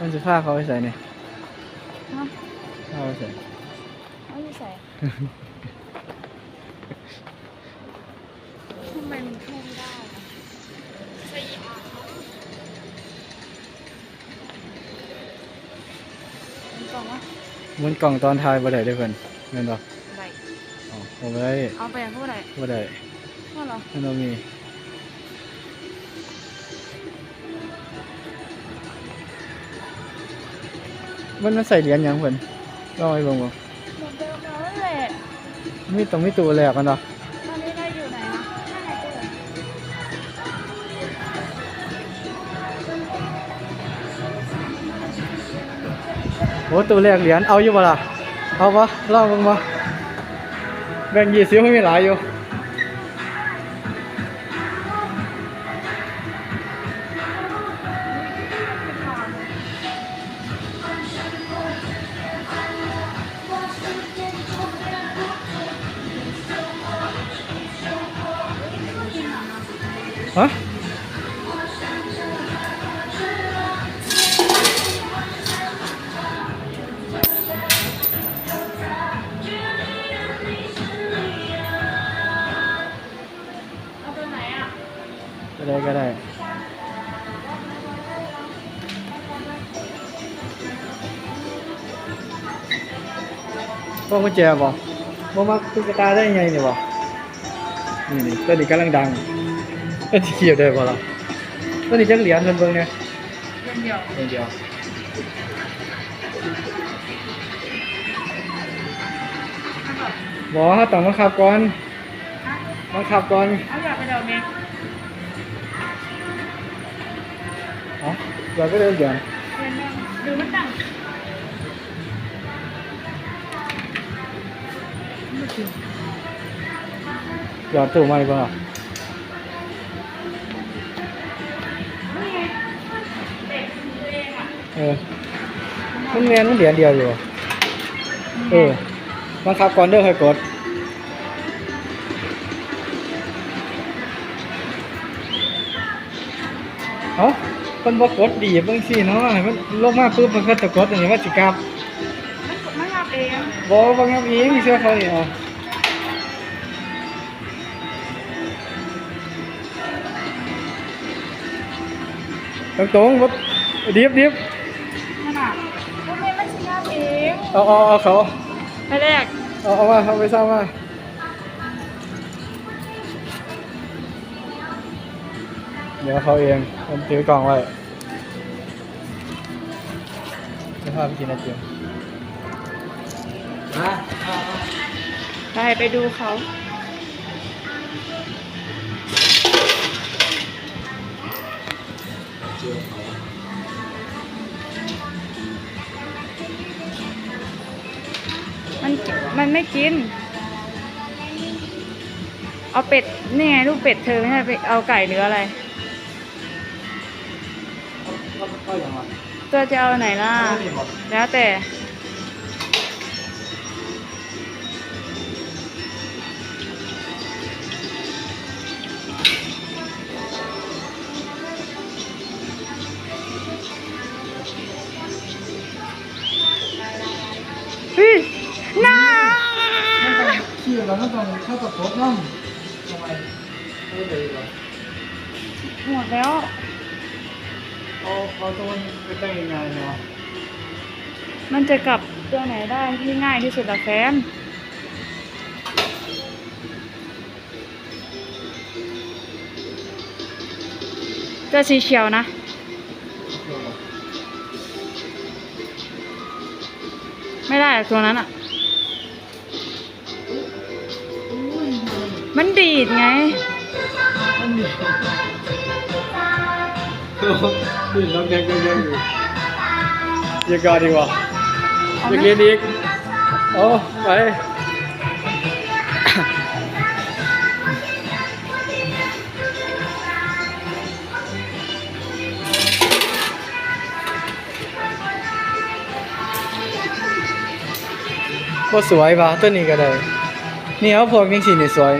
มันจะพาเขาไปใส่เนี่ยฮะพาไปใส่เอาอยู่ใส่ทำไมมันเข้าไม่ได้อะใส่อีกมันกล่องวะหมุนกล่องตอนทายบ่ได้เด้อเพิ่นแม่นบ่อะไรอ๋อบ่ได้เอาไปอย่างเท่าไหร่บ่ได้ว่าเหรอมันบ่มี มันมันใส่เหรียญหยังเพิ่นลองไปเบิ่งบ่เหมือนเดิมแล้วแหละมีต้องมีตัวแรกกันเนาะตอนนี้ได้อยู่ไหนนะข้างในตู้โอ้ตัวแรกเหรียญเอาอยู่บ่ล่ะเอาบ่ลองเบิ่งบ่แบ่ง20มันมีหลายอยู่ ฮะเอาตัวไหนอะก็ได้ก็ได้พวกกุญแจบ่บ่มักตุ๊กตาได้ไงนี่บ่นี่นี่ตัวนี้กำลังดังตัวนี้เขียบได้บ่ล่ะตัวนี้จักเหรียญเพิ่นเบิ่งเนี่ยเดือนเดียวเดียวเดียวบ่เฮาต้องมาขับก่อนมาขับก่อนเอาอยากไปเดี๋ยวนี้เอ๋อเราก็เดินเดี๋ยวเดือนหนึงดูมันตั้งหยอดตู้ใหม่บ่ล่ะ เออมันแม่นมันเหรียญเดียวอยู่เออบังคับก่อนเด้อค่อยกดเอ้ามันบ่กดดีบางซี่เนาะให้มันลงมาปุ๊บมันก็จะกดอันนี้ว่าสิกลับมันกดมันงับเองบ่บ่งับเองเชื่อเขานี่เอาตรงตรงๆบ่ดิบดิบ เอาเอาเอาเขาไปแรกเอาเอามาเอาไปซ่ามาเดี๋ยวเขาเองมันถือกล่องไว้จะพาไปกินไอติมมาไปไปดูเขามัน มันไม่กิน เอาเป็ดนี่ไงลูกเป็ดเธอไม่ใช่ไปเอาไก่หรืออะไรก็อย่างไรตัวจะเอาไหนล่ะ แล้วแต่ เราต้องต้องเข้ากับโต๊ะน้ำทำไมไม่เลยเหรอหมดแล้วเอาเอาตัวนี้ไปตั้งยังไงเนาะมันจะกลับตัวไหนได้ที่ง่ายที่สุดละแฟนตัวสีเขียวนะไม่ได้หรอกตัวนั้นอะ มันดีดไง มันมีนี่น้องแดงแดงแดงอยู่อยังกอดีกว่าเอาอไหมย่ากินอีกโอ้ไปก็สวยปะตัวนี้ก็ได้ นี่เอาพวกนี้สินี่สวย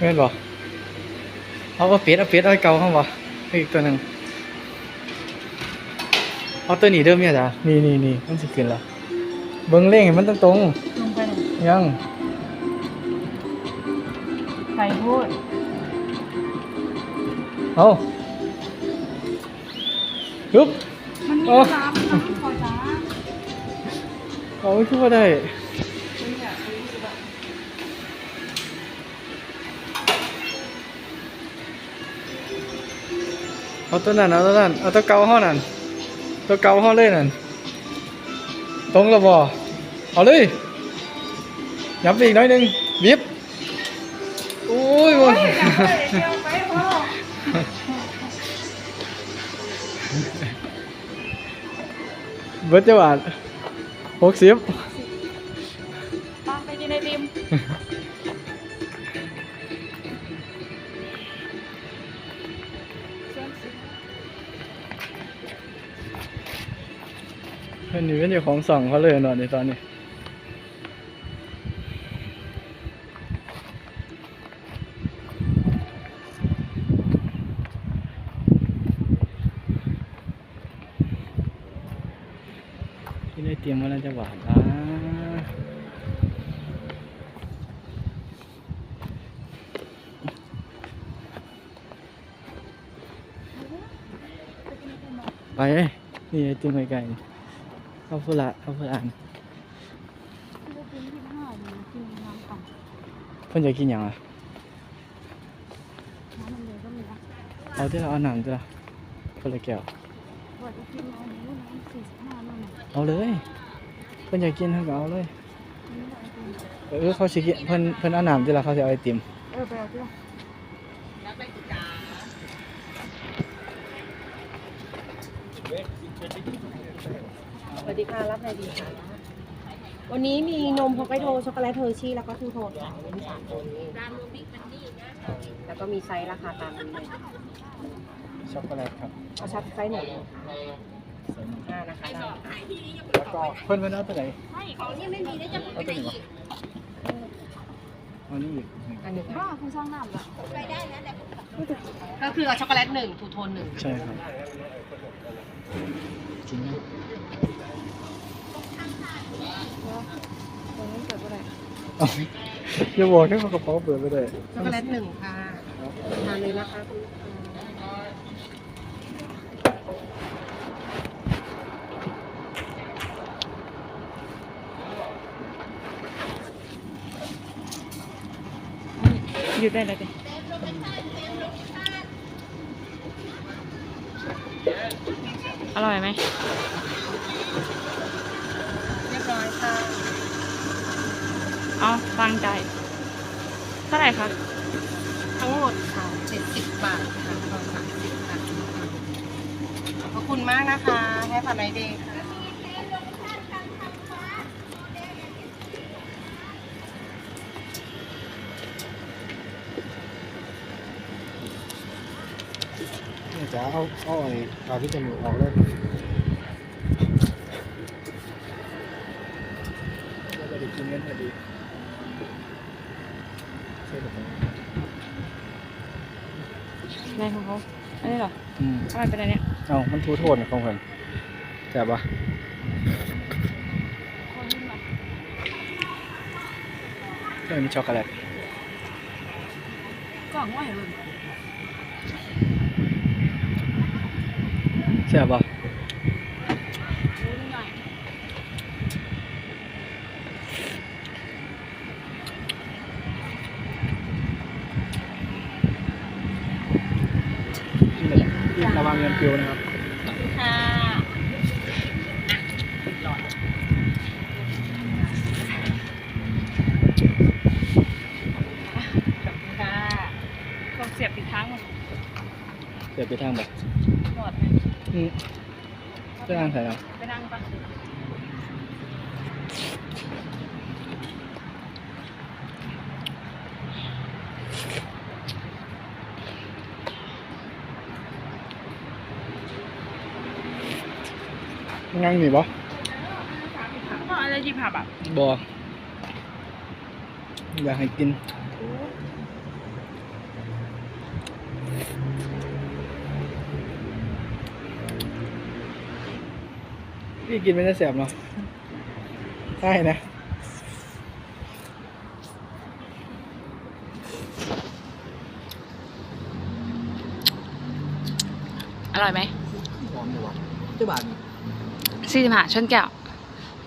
เฮ้ยอันนั้นมันยังมีเชือกอยู่เด้แม่นบ่เอาเอาเป็ดเอาเป็ดเอาไอ้เก่าเข้าบ่เอาอีกตัวหนึงเอาตัวนี้เด้อเมียจ้ะนี่นี่นี่มันสิขึ้นแล้วเบิ่งเล่งให้มันตรงลงไปหน่อยๆยังใส่พูดเอาฮึบมันมีโอ้น้ำน้ำขอจ้าเอาไม่คิดว่าได้ เอาตัวนั้นเอาตัวนั้นเอาตัวเก่าห้อนั่นตัวเก่าห้อเลยนั่นตรงและบ่เอาเลยยับไปอีกหน้อยหนึงบีบโอ้ยโอ้ยเดี๋ยวไปพ่อเบิดจะบาทหกสิบ เพิ่นนี่เป็นเจ้าของสองเขาเลยเนอนในตอนนี้ที่ได้เตรียมไว้แล้วจะหวานอะไปนี่ไอติมไก่ ๆเอาฟุละเอาฟุละอันลูกกินที่ห้าดีกินน้ำปั่นเพิ่นจะกินหยังอะเอาที่เราเอาหนังจ้ะคนละแก้วเอาเลยเพิ่นอยากกินเพิ่นก็เอาเลยเออเขาสิกินเพิ่นเพิ่นเอาหน้ำที่ละเขาจะเอาไอติมเออไปเอาที่ละ รับอะไรดีคะวันนี้มีนมฮอกไกโดช็อกโกแลตเฮอร์ชี่แล้วก็ทูโทนค่ะมีสามตัวนี้แล้วก็มีไซส์ราคาตามนี้เลยช็อกโกแลตครับเอาชัดไซส์หนึ่งห้านะคะได้ค่ะแล้วก็เพิ่นเพิ่นเอาตัวไหนของนี่ไม่มีนะจะเอาตัวนี้บ่เอานี่อีกหนึ่งอันหนึ่งบ้าคุณสร้างน้ำละก็คือเอาช็อกโกแลตหนึ่งทูโทนหนึ่งใช่ครับกินไหม ตรงนี้เกิดอะไรเอย่าบอกนะว่ากระเป๋าเปิดไปได้ช็อกโกแลตหนึ่งค่ะทานเลยนะคะคุณลูกค้าหยุดได้เลยดิอร่อยไหม เรียบร้อยค่ะ เอาฟังใจ เท่าไหร่คะทั้งหมดค่ะเจ็ดสิบบาทค่ะตอนสามสิบค่ะขอบคุณมากนะคะให้ผ่านไนเดย์ค่ะเนี่ยจะเอาเอาไอ้ปลาที่จมูกออกเลยเราจะได้กินกันพอดีใช่ไหม ในของเขาอันนี้เหรอ อื มทำไมเป็นอันเนี้ยเอามันทูโทษนะของเพิ่นแซ่บปะก็มีช็อกโกแลตกล่องว่าอย่างไรแซ่บปะ นี่ระวังเงินปิวนะครับค่ะค่ะกล่องเสียบอีกครั้งหมดเดี๋ยวไปทางแบบหมดไหมอืมจะนั่งใส่แล้วไปนั่งปะ นั่งนี่บ่ก็อะไรที่ผับอะบ่อยากให้กินพี่กินไม่ได้แสบเนาะใช่นะอร่อยไหมหอมดีวะจ้าบาทนี สี่สิบห้าชนแก้ว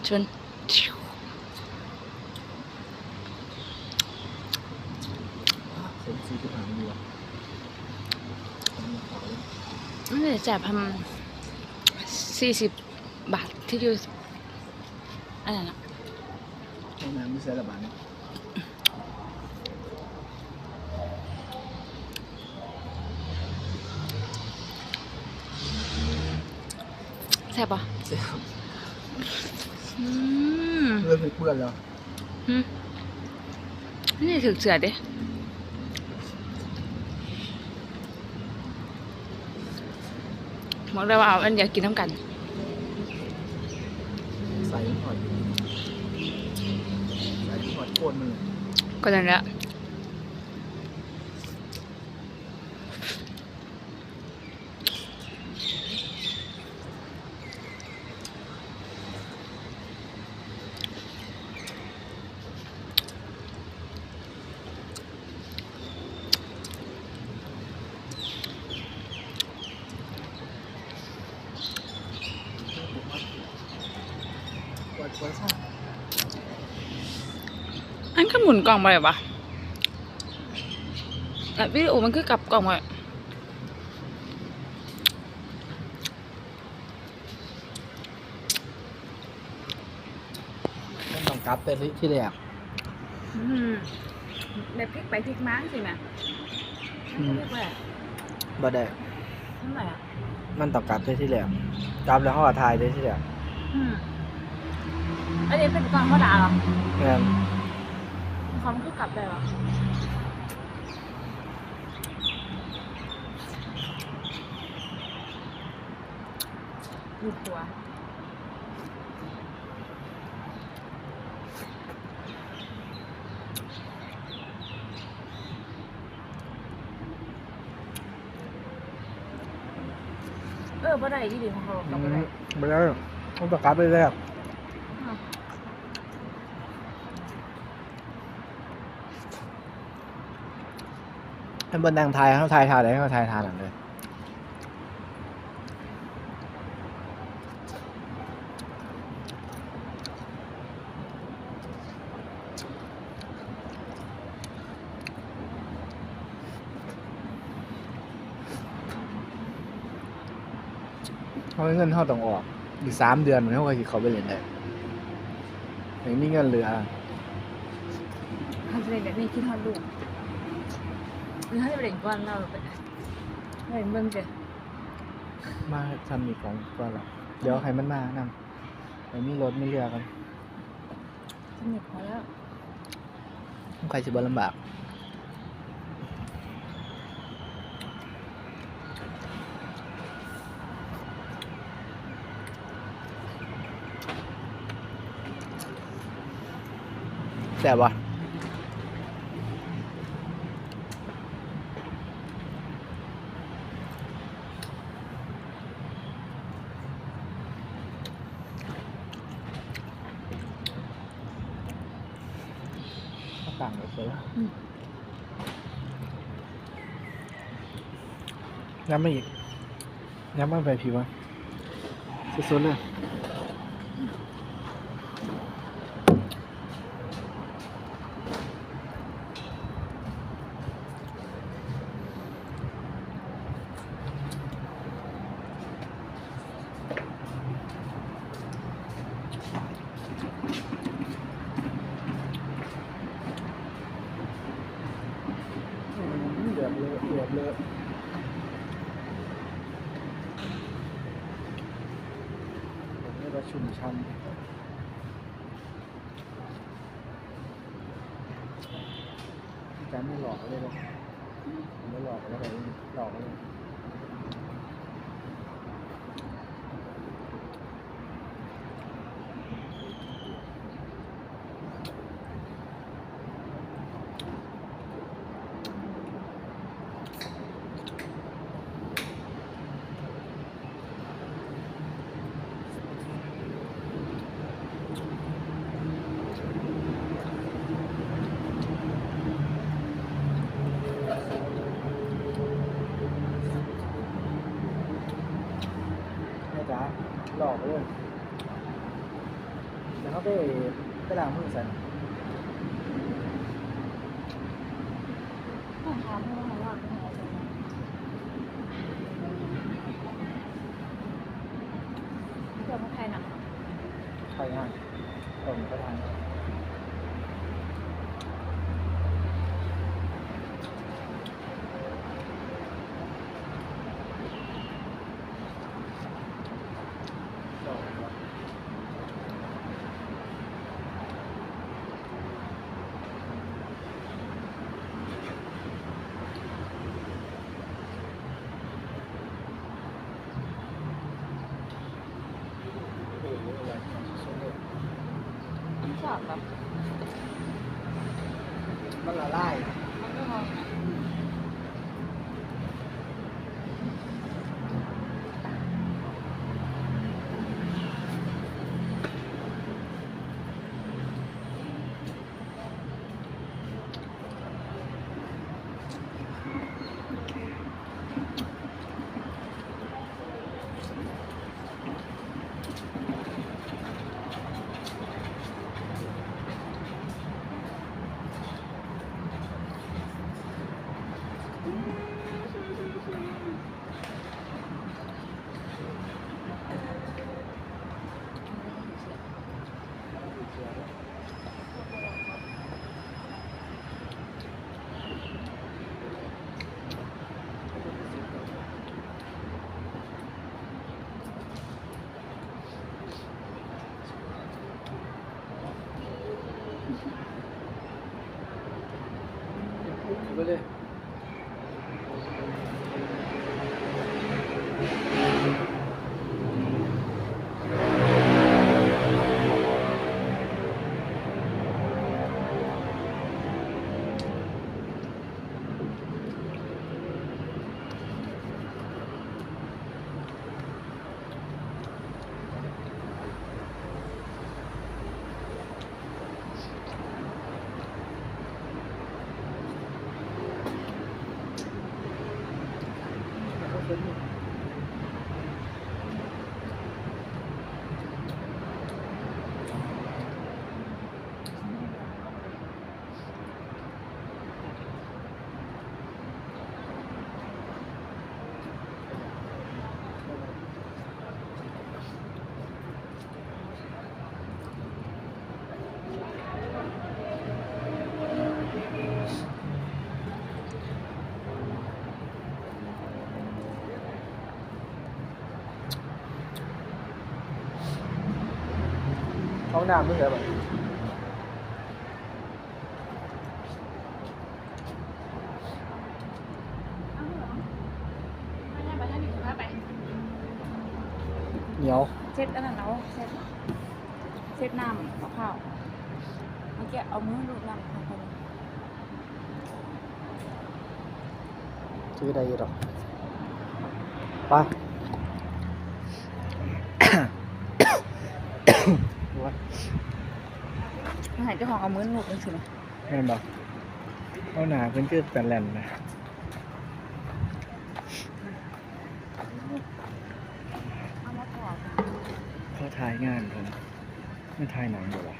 ชนเสร็จสี่สิบห้าดีวะไม่ได้จ่ายพันสี่สิบบาทที่อยู่อะไรนะห้องน้ำไม่ใช่ระบาดเนี่ย แซ่บปะเสียบอืมเพื่อนเพื่อนแล้วหืมนี่ถึกเสือดิบอกได้ว่าเอาอันอยากกินน้ำกัน ใส่หอยใส่หอยโคนมันเลยก็นั่นแหละ กวาดกวาดซ่า อันก็ หมุนกล่องไปปะแต่วิดีโอมันคือกลับกล่องไปมันต้องกลับไปที่แรกแบบพลิกไปพลิกมาสิแม่อืมเรียกว่าบ่ได้เท่าไหร่อะมันต้องกลับไปที่แรกกลับแล้วเขาก็ถ่ายได้ที่แรกอืมอันนี้เป็นกล่องเขาด่าเหรองั้น เขาคือกลับได้เหรอดูตัวเออบ่ได้ที่ดีของเขากลับบ่ได้บ่ได้มันต้องกลับไปแรก อ้าว ให้เบนนั่งทายเขาทายทายไหนเขาทายทายหลังเลยเขาเงินเขาต้องออก อีกสามเดือนเขาก็สิเขาไปเรียนได้ยังมีเงินเหลือเขาจะเล่นแบบนี้คิดฮอดลูก หรือเขาจะไปเล่นก่อนเราไปเล่นเบิ่งเจ้มาทำมีของก่อนหรอเดี๋ยวใครมันมานำไม่มีรถไม่เรือกันสนิทพอแล้วใครจะบ่ลำบากแต่บบ่ ต่างกันเลยอืมย้ำไม่อีกย้ำไม่ไปผิวอะสุดๆเลยเดือด เลยเดือดเลยนี่ก็ชุ่มช่ำพี่การไม่หลอกเลยหรอกไม่หลอกแล้วไปหลอกเลยางมือใส่ต้องถามให้ว่าว่าเป็นอะไรเดี๋ยวมาใครหนักใครง่ายผมก็ทาน ชอบแบบ มันละลาย ห้องน้ำไม่ใช่แบบไม่ได้ไปได้หนึ่งไปเหนีย วเช็ดอันนั้นแล้วเช็ดเช็ดน้ำมะพร้าวเมื่อกี้เอามือลูบน้ำมะพร้าวไปซื้อได้อยี่หรอกไปวัดหายเจ้าของเอามือลูบจังสินะแม่นบอกเอาหนาเพิ่นคือแปลนแลนนะเอามาถอดเขาถ่ายงานผมไม่ถ่ายหนังเหรอวะ